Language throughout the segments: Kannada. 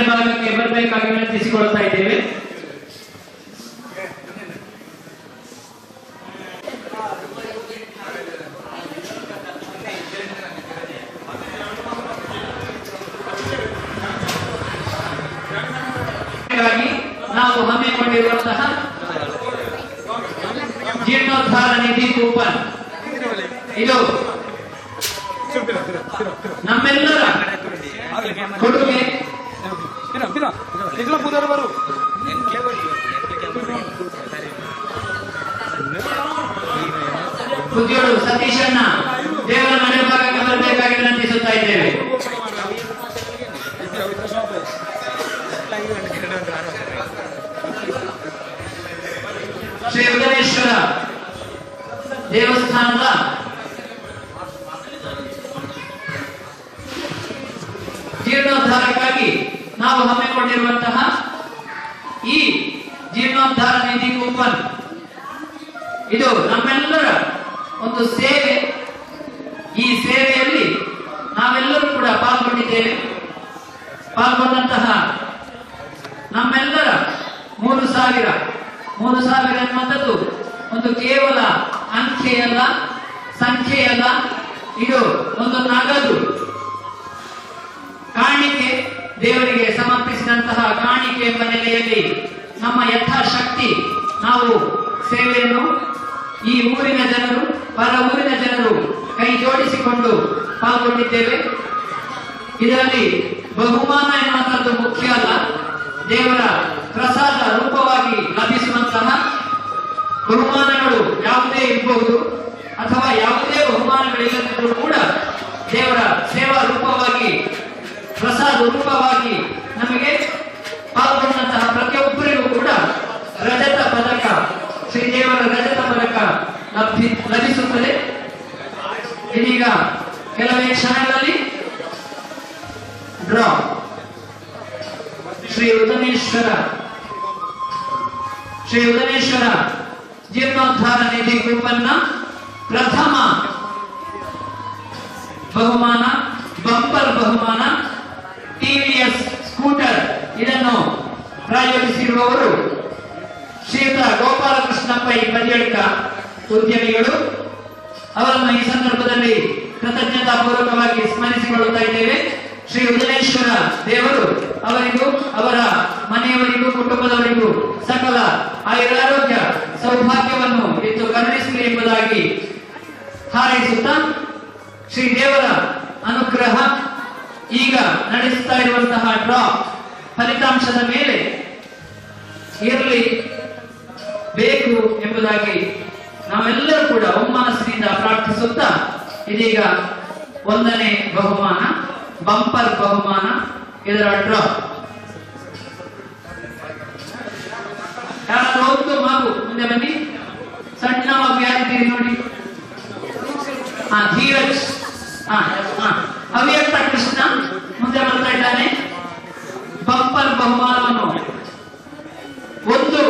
ಮನೆ ಭಾಗಕ್ಕೆ ಬರಬೇಕಾಗಿ ವಿನಂತಿಸಿಕೊಳ್ತಾ ಇದ್ದೇವೆ. ನಾವು ಹಮ್ಮಿಕೊಂಡಿರುವಂತಹ ಜೀರ್ಣೋದ್ಧಾರ ನಿಧಿ ಕೂಪನ್. ಇದು ನಮ್ಮೆಲ್ಲರ ಕೊಡುಗೆ ಕುದಿಯೋಡು ಸತೀಶಣ್ಣ ದೇವರ ಮನೆ ಭಾಗಕ್ಕೆ ಬರಬೇಕಾಗಿ ವಿನಂತಿಸುತ್ತಾ ಇದ್ದೇವೆ. ಶ್ರೀ ಉದರೇಶ್ವರ ದೇವಸ್ಥಾನದ ನಾವು ಹಮ್ಮಿಕೊಂಡಿರುವಂತಹ ಈ ಜೀರ್ಣೋದ್ಧಾರ ನಿಧಿ ಕೂಪನ್, ಇದು ನಮ್ಮೆಲ್ಲರ ಒಂದು ಸೇವೆ. ಈ ಸೇವೆಯಲ್ಲಿ ನಾವೆಲ್ಲರೂ ಕೂಡ ಪಾಲ್ಗೊಂಡಿದ್ದೇವೆ. ಪಾಲ್ಗೊಂಡಂತಹ ನಮ್ಮೆಲ್ಲರ ಮೂರು ಸಾವಿರ ಮೂರು ಸಾವಿರ ಎನ್ನುವಂಥದ್ದು ಒಂದು ಕೇವಲ ಅಂಖ್ಯೆಯಲ್ಲ ಸಂಖ್ಯೆಯಲ್ಲ. ಇದು ಒಂದು ನಗದು ಕಾಣಿಕೆ. ದೇವರಿಗೆ ಸಮರ್ಪಿಸಿದಂತಹ ಕಾಣಿಕೆ ಎಂಬ ನೆಲೆಯಲ್ಲಿ ನಮ್ಮ ಯಥಾಶಕ್ತಿ, ನಾವು ಸೇವೆಯನ್ನು ಈ ಊರಿನ ಜನರು ಪರ ಊರಿನ ಜನರು ಕೈ ಜೋಡಿಸಿಕೊಂಡು ಪಾಲ್ಗೊಂಡಿದ್ದೇವೆ. ಇದರಲ್ಲಿ ಬಹುಮಾನ ಎನ್ನುವಂಥದ್ದು ಮುಖ್ಯ ಅಲ್ಲ. ದೇವರ ಪ್ರಸಾದ ರೂಪವಾಗಿ ಲಭಿಸುವಂತಹ ಬಹುಮಾನಗಳು ಯಾವುದೇ ಇರಬಹುದು. ಅಥವಾ ಯಾವುದೇ ಬಹುಮಾನಗಳಿಲ್ಲದಿದ್ದರೂ ಕೂಡ ದೇವರ ಸೇವಾ ರೂಪವಾಗಿ ಪ್ರಸಾದ ರೂಪವಾಗಿ ನಮಗೆ ಪಾಲ್ಗೊಂಡಂತಹ ಪ್ರತಿಯೊಬ್ಬರಿಗೂ ಕೂಡ ರಜತ ಪದಕ, ಶ್ರೀದೇವರ ರಜತ ಪದಕ ಲಭಿ, ಲಭಿಸುತ್ತದೆ. ಇದೀಗ ಕೆಲವೇ ಕ್ಷಣಗಳಲ್ಲಿ ಡ್ರಾ ಶ್ರೀ ಉದನೇಶ್ವರ ಶ್ರೀ ಉದನೇಶ್ವರ ಜೀರ್ಣೋದ್ಧಾರ ನಿಧಿ ಕೂಪನ್ನ ಪ್ರಥಮ ಬಹುಮಾನ ಬಂಪರ್ ಬಹುಮಾನ ಟಿವಿಎಸ್ ಸ್ಕೂಟರ್ ಇದನ್ನು ಪ್ರಾಯೋಜಿಸಿರುವವರು ಶ್ರೀಯುತ ಗೋಪಾಲಕೃಷ್ಣ ಪೈ ಬದಿಯಡ್ಕ ಉದ್ಯಮಿಗಳು. ಅವರನ್ನು ಈ ಸಂದರ್ಭದಲ್ಲಿ ಕೃತಜ್ಞತಾ ಪೂರ್ವಕವಾಗಿ ಸ್ಮರಿಸಿಕೊಳ್ಳುತ್ತಾ ಇದ್ದೇವೆ. ಶ್ರೀ ಉದಯೇಶ್ವರ ದೇವರು ಅವರಿಗೂ, ಅವರ ಮನೆಯವರಿಗೂ, ಕುಟುಂಬದವರಿಗೂ ಸಕಲ ಆಯುರಾರೋಗ್ಯ ಸೌಭಾಗ್ಯವನ್ನು ಇತ್ತು ಕರುಣಿಸಲಿ ಎಂಬುದಾಗಿ ಹಾರೈಸುತ್ತಾ ಶ್ರೀ ದೇವರ ಅನುಗ್ರಹ ಈಗ ನಡೆಸ್ತಾ ಇರುವಂತಹ ಡ್ರಾ ಫಲಿತಾಂಶದ ಮೇಲೆ ಇರಲಿ ಬೇಕು ಎಂಬುದಾಗಿ ನಾವೆಲ್ಲರೂ ಕೂಡ ಒಮ್ಮನಸ್ಸಿನಿಂದ ಪ್ರಾರ್ಥಿಸುತ್ತಾ ಇದೀಗ ಒಂದನೇ ಬಹುಮಾನ ಬಂಪರ್ ಬಹುಮಾನ, ಇದರ ಡ್ರಾ ಯಾರಾದ್ರೂ ಒಂದು ಮಗು ಮುಂದೆ ಬನ್ನಿ. ಸಣ್ಣ ಮಗು ಯಾರಿದ್ದೀರಿ ನೋಡಿ. ಹಾ ಧೀರಜ್. ಹಾ ಹಾ ಅವ್ಯಕ್ತ ಕೃಷ್ಣ ಮುಂದೆ ಬರ್ತಾ ಇದ್ದಾನೆ ಬಂಪರ್ ಬಹುಮಾನವನ್ನು ಒಂದು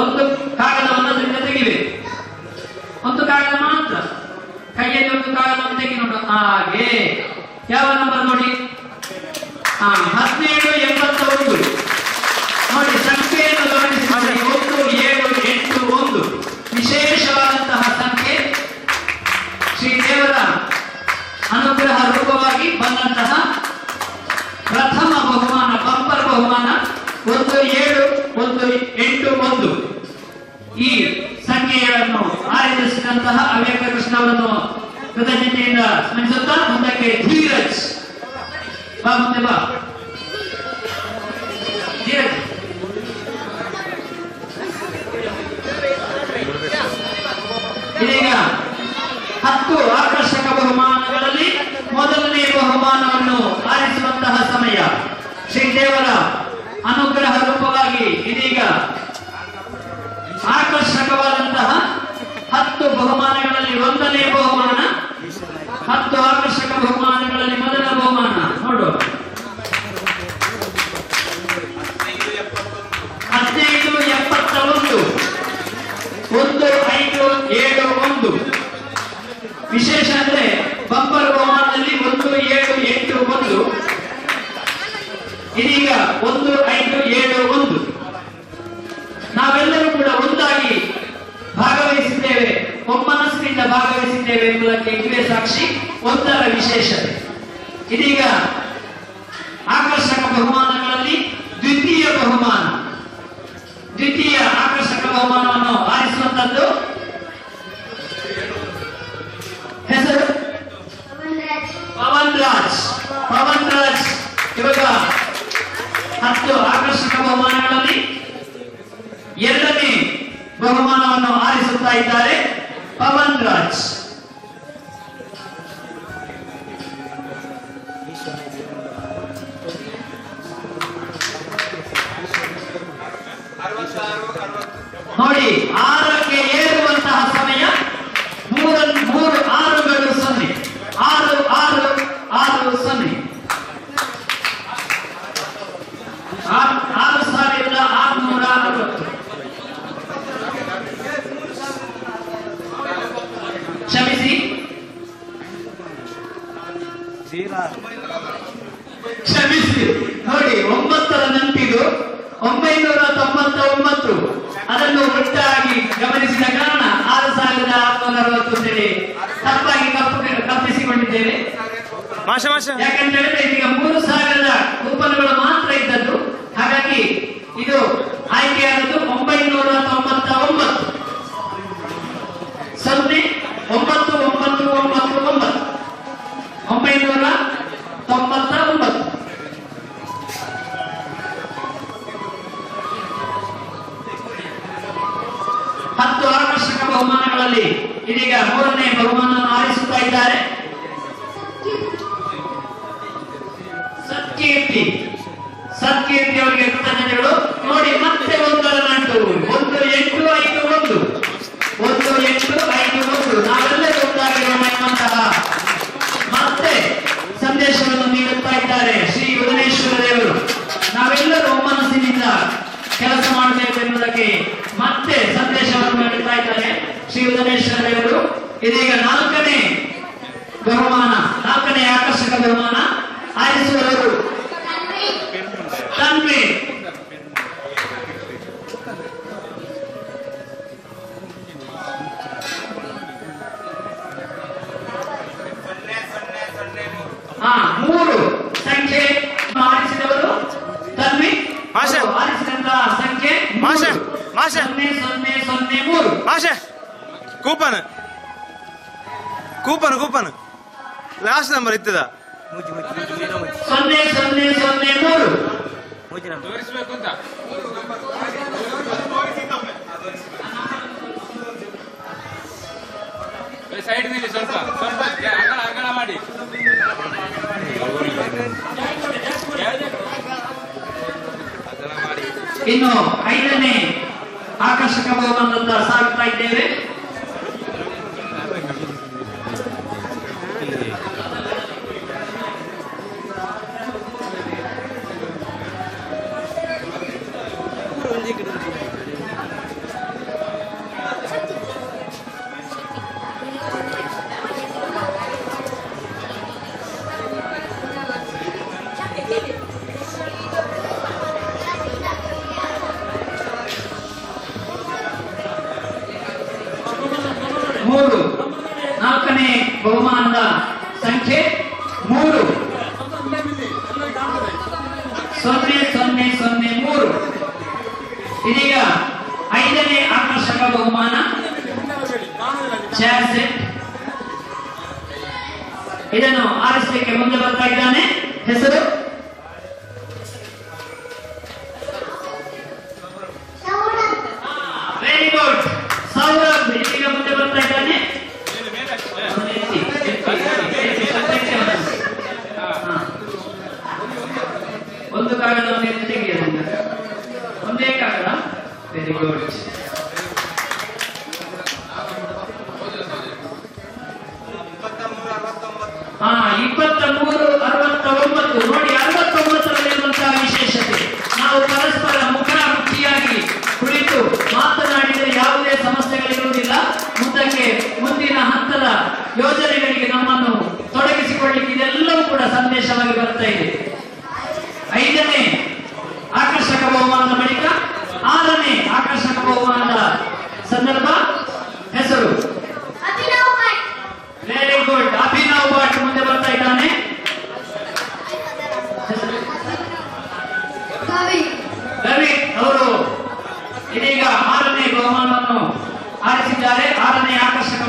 ಒಂದು ಕಾಗದವನ್ನು ಅದರಿಂದ ತೆಗಿಬೇಕು ಒಂದು ಕಾಗದ ಮಾತ್ರ. ಕೈಯಲ್ಲಿ ಒಂದು ಕಾಗದವನ್ನು ತೆಗಿ ನೋಡು ಹಾಗೆ. ಯಾವ ನಂಬರ್ ನೋಡಿ? ಹಾ ಹದಿನೇಳು ಎಂಬತ್ತ. ಇದೀಗ ಹತ್ತು ಆಕರ್ಷಕ ಬಹುಮಾನಗಳಲ್ಲಿ ಮೊದಲನೇ ಬಹುಮಾನವನ್ನು ಆರಿಸುವಂತಹ ಸಮಯ ಶ್ರೀದೇವರ ಸಾಕ್ಷಿ ಒಂದರ ವಿಶೇಷತೆ ಇದೀಗ ಆಕರ್ಷಕ ಬಹುಮಾನಗಳಲ್ಲಿ ದ್ವಿತೀಯ ಬಹುಮಾನ. ದ್ವಿತೀಯ ಆಕರ್ಷಕ ಬಹುಮಾನವನ್ನು ಆರಿಸುವಂತದ್ದು? ಹೆಸರು? ಪವನ್ ರಾಜ್. ಪವನ್ ರಾಜ್. ಇವಾಗ ಹತ್ತು ಆಕರ್ಷಕ ಬಹುಮಾನಗಳಲ್ಲಿ ಎರಡನೇ ಬಹುಮಾನವನ್ನು ಆರಿಸುತ್ತಾ ಇದ್ದಾರೆ. ಪವನ್ ರಾಜ್ ತಪ್ಪಾಗಿ ಕಪ್ಪು ತಪ್ಪಿಸಿಕೊಂಡಿದ್ದೇವೆ. ಯಾಕಂತ ಹೇಳಿದ್ರೆ ಈಗ ಮೂರು ಸಾವಿರದ ಕೂಪನ್ಗಳು ಮಾತ್ರ ಇದ್ದದ್ದು. ಹಾಗಾಗಿ ಇದು ಆಯ್ಕೆಯಾದದ್ದು ಒಂಬೈನೂರ ತೊಂಬತ್ತ ಒಂಬತ್ತು. ಸೊನ್ನೆ ಒಂಬತ್ತು ಒಂಬತ್ತು ಒಂಬತ್ತು ಒಂಬತ್ತು. ಒಂಬೈನೂರ ತೊಂಬತ್ತ ಒಂಬತ್ತು. ಹತ್ತು ಆಕರ್ಷಕ ಬಹುಮಾನಗಳಲ್ಲಿ ಇದೀಗ ಮೂರನೇ ಬಹುಮಾನವನ್ನು ಆರಿಸುತ್ತಾ ಇದ್ದಾರೆ. ಇದೀಗ ನಾಲ್ಕನೇ ಬಹುಮಾನ ನಾಲ್ಕನೇ ಆಕರ್ಷಕ ಬಹುಮಾನ ಆರಿಸುವವರು ತನ್ವಿ ಹಾ ಮೂರು ಸಂಖ್ಯೆ ಆರಿಸಿದವರು ತನ್ವಿ ಮಾಷೆ. ಅವರು ಆರಿಸಿದಂತಹ ಸಂಖ್ಯೆ ಮೂರು. ಮಾಷೆ, ಮಾಷೆ. ಸೊನ್ನೆ ಸೊನ್ನೆ ಸೊನ್ನೆ ಮೂರು ಮಾಷ coupon coupon coupon. Last number ಇತ್ತದ. ಸೊನ್ನೆ ಸೊನ್ನೆ ಸೊನ್ನೆ ಮೂರು. ತೋರಿಸ್ಬೇಕು ಅಂತ ಸೈಡ್ನಲ್ಲಿ ಸ್ವಲ್ಪ ಸ್ವಲ್ಪ. ಅಗಲ ಅಗಲ ಮಾಡಿ. ಇನ್ನು ಐದನೇ ಆಕರ್ಷಕ ಸಾಗುತ್ತಾ ಇದ್ದೇವೆ. ಸೊನ್ನೆ ಸೊನ್ನೆ ಸೊನ್ನೆ ಮೂರು. ಇದೀಗ ಐದನೇ ಆಕರ್ಷಕ ಬಹುಮಾನ. ಇದನ್ನು ಆರಿಸಲಿಕ್ಕೆ ಮುಂದೆ ಬರ್ತಾ ಇದ್ದಾನೆ. ಹೆಸರು?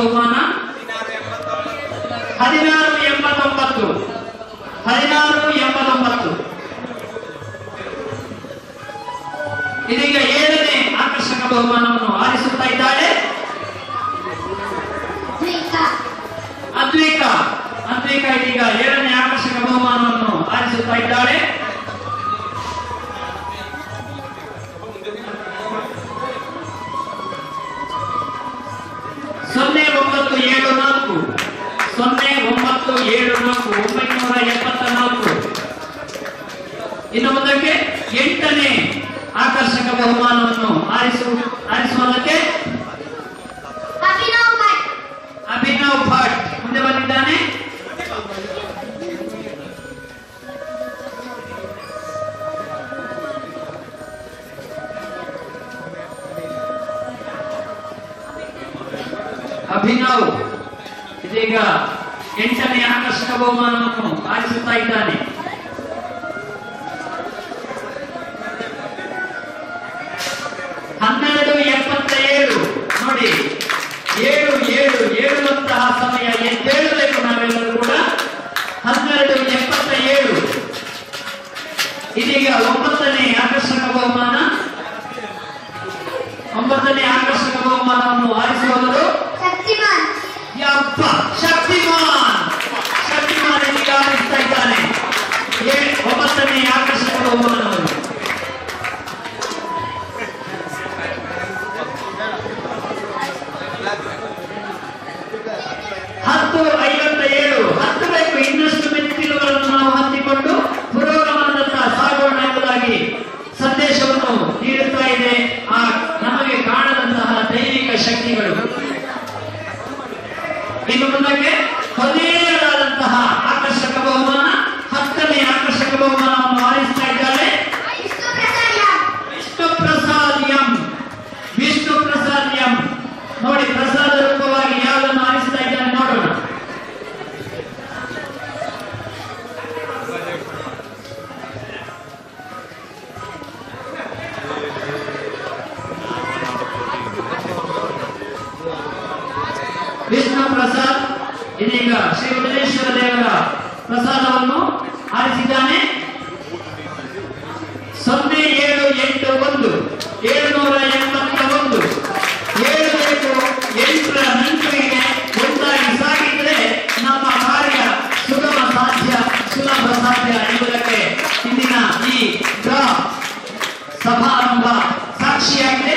Ecco Mantovana ಆಕರ್ಷಕ ವಿಷ್ಣು ಪ್ರಸಾದ್ ಇದೀಗ ಶ್ರೀ ಉದ್ದೇಶ್ವರ ದೇವರ ಪ್ರಸಾದವನ್ನು ಆರಿಸಿದ್ದಾನೆ ಸೊನ್ನೆ ಏಳು ಎಂಟು ಒಂದು, ಏಳುನೂರ ಎಂಬತ್ತ ಒಂದು, ಏಳು ಎಂಟು ಎಂಟರ ನಂತರಿಗೆ ಒಂದಾಗಿ ಸಾಗಿದ್ರೆ ನಮ್ಮ ಕಾರ್ಯ ಸುಗಮ ಸಾಧ್ಯ, ಸುಲಭ ಸಾಧ್ಯ ಎಂಬುದಕ್ಕೆ ಇಂದಿನ ಈ ಸಮಾರಂಭ ಸಾಕ್ಷಿಯಾಗಿದೆ.